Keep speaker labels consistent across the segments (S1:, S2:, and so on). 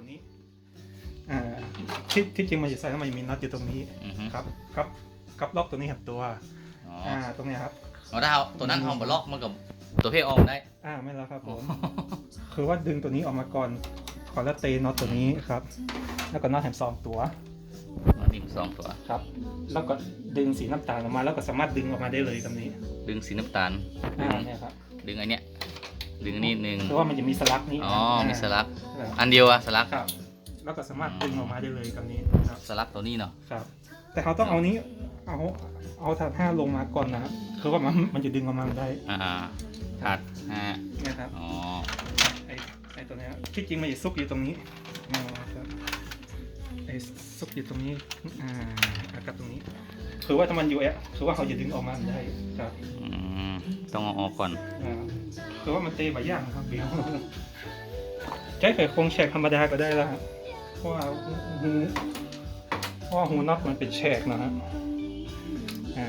S1: ตัวนี้อ่าที่ที่จริงมันจะใส่แล้วมันจะมีน็อตอยู่ตรงนี้
S2: อือฮึ
S1: ครับครับครับล็อกตัวนี้ครับตัว
S2: อ๋อ
S1: อ่าตรงเนี้ยครับ
S2: เอาถ้าเอาตัวนั้นเอามาล็อกมันกับตัวเพศออกได้
S1: อ่าไม่แล้วครับผมคือว่าดึงตัวนี้ออกมาก่อนก่อนแล้วเตะน็อตตัวนี้ครับแล้วก็น็อตแถมสองตัว
S2: มาดิ่งสองตัว
S1: ครับแล้วก็ดึงสีน้ำตาลออกมาแล้วก็สามารถดึงออกมาได้เลยกับนี้
S2: ดึงสีน้ำตาล ดึ
S1: อ่างเนี่ยครับ
S2: ดึงอันเนี้ย ดึงอันนี้หนึ่ง
S1: คือว่ามันจะมีสลักนี้
S2: อ๋อมีสลัก
S1: ครับ
S2: อันเดียวอะสลัก
S1: ครับ แล้วก็สามารถดึงออกมาได้เลยกับนี้ครับ
S2: สลักตัวนี้เนาะ
S1: ครับ แต่เขาต้องเอานี้เอาเอาถาดห้าลงมาก่อนนะครับคือว่ามันมันจะดึงออกมาได้
S2: อ่าถาดห้า
S1: เนี่ยครับ
S2: อ๋อ
S1: ไอ้ไอ้ตัวเนี้ยที่จริงมันจะซุกอยู่ตรงนี้อ่าครับไอ้ซุกอยู่ตรงนี้อ่าอากาศตรงนี้ คือว่าถ้ามันอยู่แอะคือว่าเขาจะดึงออกมาได้ครับ
S2: อืมต้องเอาออกก่อน
S1: อ่าคือว่ามันเตะใบย่างนะครับเบี้ยวใช้ไข่โครงแฉกธรรมดาก็ได้แล้วครับเพราะว่าหูเพราะว่าหูน็อตมันเป็นแฉกนะฮะอ่า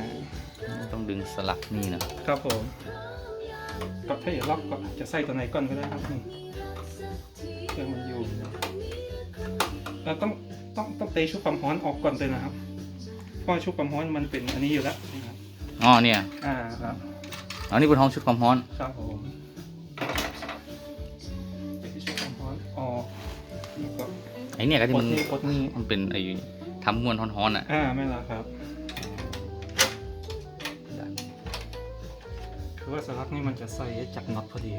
S2: ต้องดึงสลักนี่เนาะ
S1: ครับผมก็ถ้าอยากล็อกก็จะใส่ตัวไหนก่อนก็ได้ครับนี่เครื่องมันอยู่เราต้องต้องต้องเตะชุบความร้อนออกก่อนเลยนะครับ เพราะว่าชุบความร้อนมันเป็นอันนี้อยู่แล้วนะครับ
S2: อ๋อเนี่ย
S1: อ่าครับ
S2: อ๋อนี่บนห้องชุดความร้อน
S1: ครับผมเตะชุบความร้อนออกแล้วก็
S2: ไอเนี่ยก็ที่
S1: ก
S2: มั
S1: ด
S2: น
S1: นี่กดนี่
S2: มันเป็นไอทำมวนฮ้อนๆอะ
S1: อ่าไม่ละครับคือว่าสลักนี่มันจะใส่จับน็อตพอดี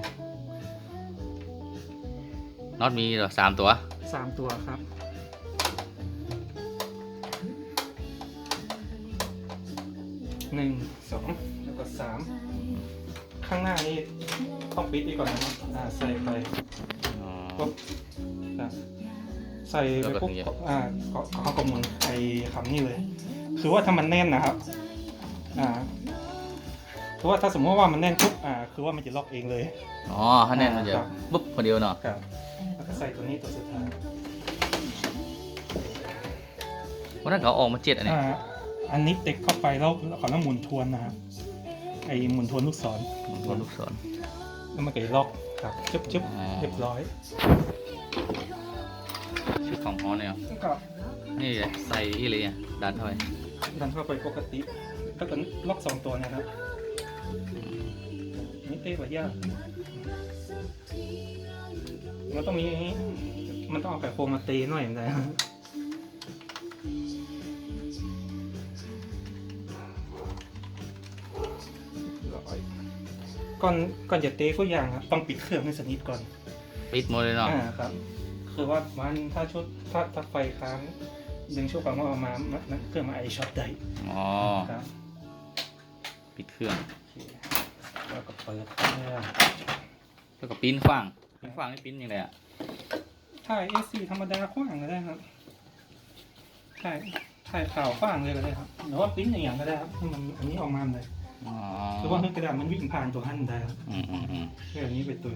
S2: น็อตมีเหรอสามตัว
S1: สามตัวครับ หนึ่งสองแล้วก็สามข้างหน้านี่ต้องปิดอีกก่อนนะครับอ่าใส่ไป
S2: อ๋อ
S1: ปุ๊บอะใส่ไปปุ๊บ
S2: แล้วก็ถึงจะ
S1: อ่าเขาเขาก็หมุนไอ้คำนี้เลย คือว่าถ้ามันแน่นนะครับ อ่าคือว่าถ้าสมมติว่ามันแน่นปุ๊บอ่า คือว่ามันจะล็อกเองเลย
S2: อ๋อถ้าแน่นมันจะ
S1: ครับ
S2: ปุ๊บพอเดียวเนาะ
S1: ครับแล้วก็ใส่ตัวนี้ตัวสุดท้าย
S2: วันนั้นเขาออกมาเจ็ดอันเนี้ย
S1: อ่า อันนี้เต็กเข้าไปแล้วขอน้ำหมุนทวนนะครับไอ้หมุนทวนลูกศร
S2: ตัวลูกศร
S1: แล้วมันก็จะล็อกครับจึ๊บจึ๊บ
S2: อ๋อ
S1: เรียบร้อย
S2: ชุดความร้อนเนี่ย
S1: แล้วก็
S2: นี่ไงใส่อีเลยเนี่ยดันเข้าไป
S1: ดันเข้าไปปกติแล้วก็ล็อกสองตัวนะครับนี่เต้กว่ายากมันต้องมีมันต้องเอาไก่โครงมาตีหน่อยนะ ก่อนก่อนจะเตะก็อย่างครับต้องปิดเครื่องให้สนิทก่อน
S2: ปิดหมดเลยเนาะ
S1: อ่าครับ คือว่ามันถ้าชุดถ้าถ้าไฟค้างดึงช่วงความร้อนออกมามันมันเครื่องมาไอช็อตได้
S2: อ๋อ
S1: ครับ
S2: ปิดเครื่อง
S1: โอเคแล้วก็เปิดเครื่อง
S2: แล้วก็ปิ้นฟังปิ้นฟังนี่ปิ้นยังไงอะ
S1: ถ่ายเอซีธรรมดาขว้างก็ได้ครับถ่ายถ่ายข่าวขว้างเลยก็ได้ครับหรือว่าปริ้นอย่างก็ได้ครับให้มันอันนี้ออกมาเลย
S2: อ๋อ
S1: หรือว่าให้กระดาษมันวิ่งผ่านตัวหั่นได้ครับ
S2: อืมอืมอืม
S1: แค่อันนี้เป็นตัว